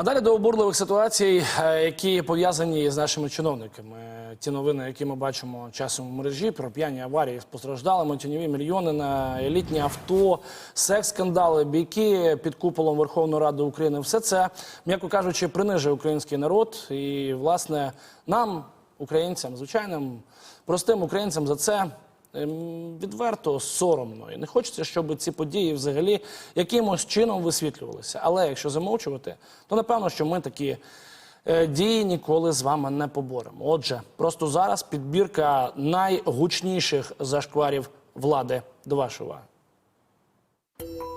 А далі до обурливих ситуацій, е, які пов'язані з нашими чиновниками. Ті новини, які ми бачимо часом в мережі про п'яні аварії з постраждалими, тіньові мільйони на елітні авто, секс-скандали, бійки під куполом Верховної Ради України. Все це, м'яко кажучи, принижує український народ. І, власне, нам, українцям, звичайним простим українцям, за це відверто соромно. І не хочеться, щоб ці події взагалі якимось чином висвітлювалися. Але якщо замовчувати, то напевно, що ми такі е, дії ніколи з вами не поборемо. Отже, просто зараз підбірка найгучніших зашкварів влади до вашої уваги.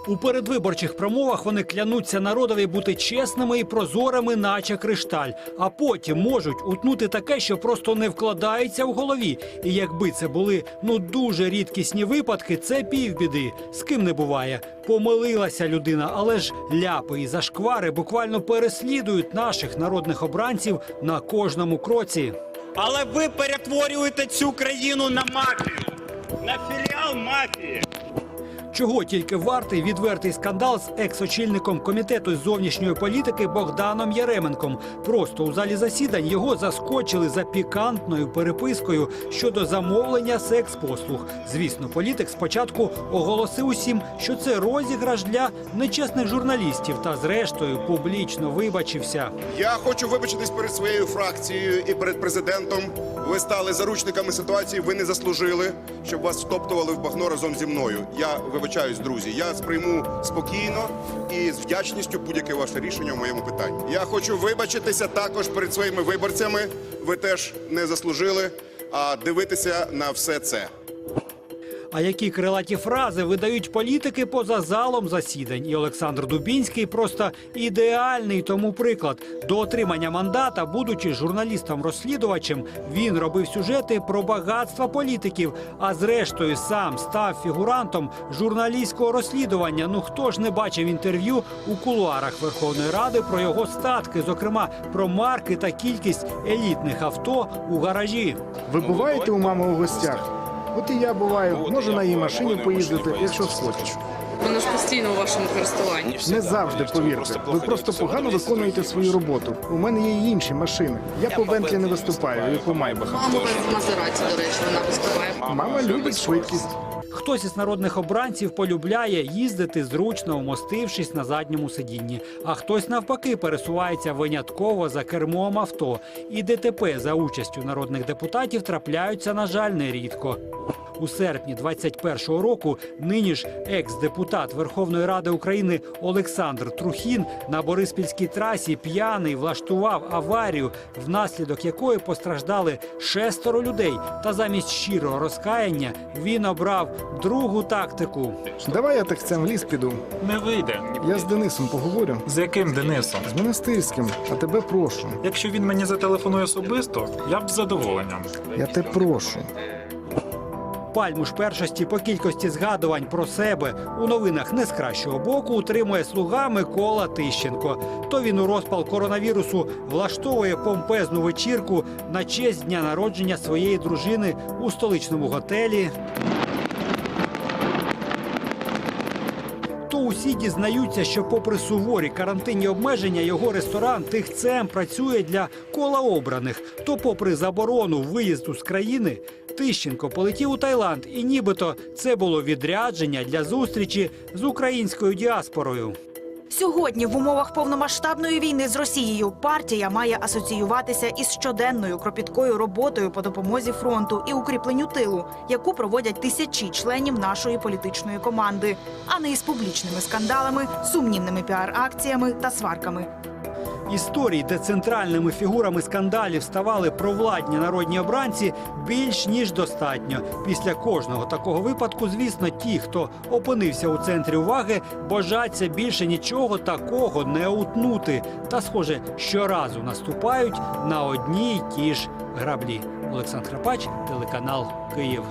У передвиборчих промовах вони клянуться народові бути чесними і прозорими, наче кришталь. А потім можуть утнути таке, що просто не вкладається в голові. І якби це були ну дуже рідкісні випадки, це півбіди. З ким не буває. Помилилася людина, але ж ляпи і зашквари буквально переслідують наших народних обранців на кожному кроці. Але ви перетворюєте цю країну на мафію, на філіал мафії. Чого тільки вартий відвертий скандал з екс-очільником комітету з зовнішньої політики Богданом Яременком. Просто у залі засідань його заскочили за пікантною перепискою щодо замовлення секс-послуг. Звісно, політик спочатку оголосив усім, що це розіграш для нечесних журналістів, та зрештою публічно вибачився. Я хочу вибачитись перед своєю фракцією і перед президентом. Ви стали заручниками ситуації. Ви не заслужили, щоб вас втоптували в багно разом зі мною. Я вибачаюсь, друзі. Я сприйму спокійно і з вдячністю будь-яке ваше рішення в моєму питанні. Я хочу вибачитися також перед своїми виборцями. Ви теж не заслужили. А дивитися на все це. А які крилаті фрази видають політики поза залом засідань? І Олександр Дубінський просто ідеальний тому приклад. До отримання мандата, будучи журналістом-розслідувачем, він робив сюжети про багатства політиків. А зрештою сам став фігурантом журналістського розслідування. Ну хто ж не бачив інтерв'ю у кулуарах Верховної Ради про його статки, зокрема про марки та кількість елітних авто у гаражі. Ви буваєте у мами у гостях? От і я буваю. Можу на її машині поїздити, якщо схочеш. Вона ж постійно у вашому користуванні. Не завжди повірте. Ви просто погано виконуєте свою роботу. У мене є й інші машини. Я по Бентлі не виступаю, і по Майбахам. Мама в Мазераті, до речі, вона виступає. Мама любить швидкість. Хтось із народних обранців полюбляє їздити зручно, вмостившись на задньому сидінні. А хтось навпаки пересувається винятково за кермом авто. І ДТП за участю народних депутатів трапляються, на жаль, нерідко. У серпні 21-го року нині ж екс-депутат Верховної Ради України Олександр Трухін на Бориспільській трасі п'яний влаштував аварію, внаслідок якої постраждали шестеро людей. Та замість щирого розкаяння він обрав другу тактику. Давай я тихцем в ліс піду. Не вийде. Я з Денисом поговорю. З яким Денисом? З монастирським, а тебе прошу. Якщо він мені зателефонує особисто, я б з задоволенням. Я те прошу. Пальму ж першості по кількості згадувань про себе у новинах не з кращого боку утримує слуга Микола Тищенко. То він у розпал коронавірусу влаштовує помпезну вечірку на честь дня народження своєї дружини у столичному готелі. То усі дізнаються, що, попри суворі карантинні обмеження, його ресторан тихцем працює для кола обраних. То, попри заборону виїзду з країни, Тищенко полетів у Таїланд, і нібито це було відрядження для зустрічі з українською діаспорою. Сьогодні в умовах повномасштабної війни з Росією партія має асоціюватися із щоденною кропіткою роботою по допомозі фронту і укріпленню тилу, яку проводять тисячі членів нашої політичної команди, а не із публічними скандалами, сумнівними піар-акціями та сварками. Історій, де центральними фігурами скандалів ставали провладні народні обранці, більш ніж достатньо. Після кожного такого випадку, звісно, ті, хто опинився у центрі уваги, бажаться більше нічого такого не утнути. Та, схоже, щоразу наступають на одні й ті ж граблі. Олександр Крапач, телеканал Київ.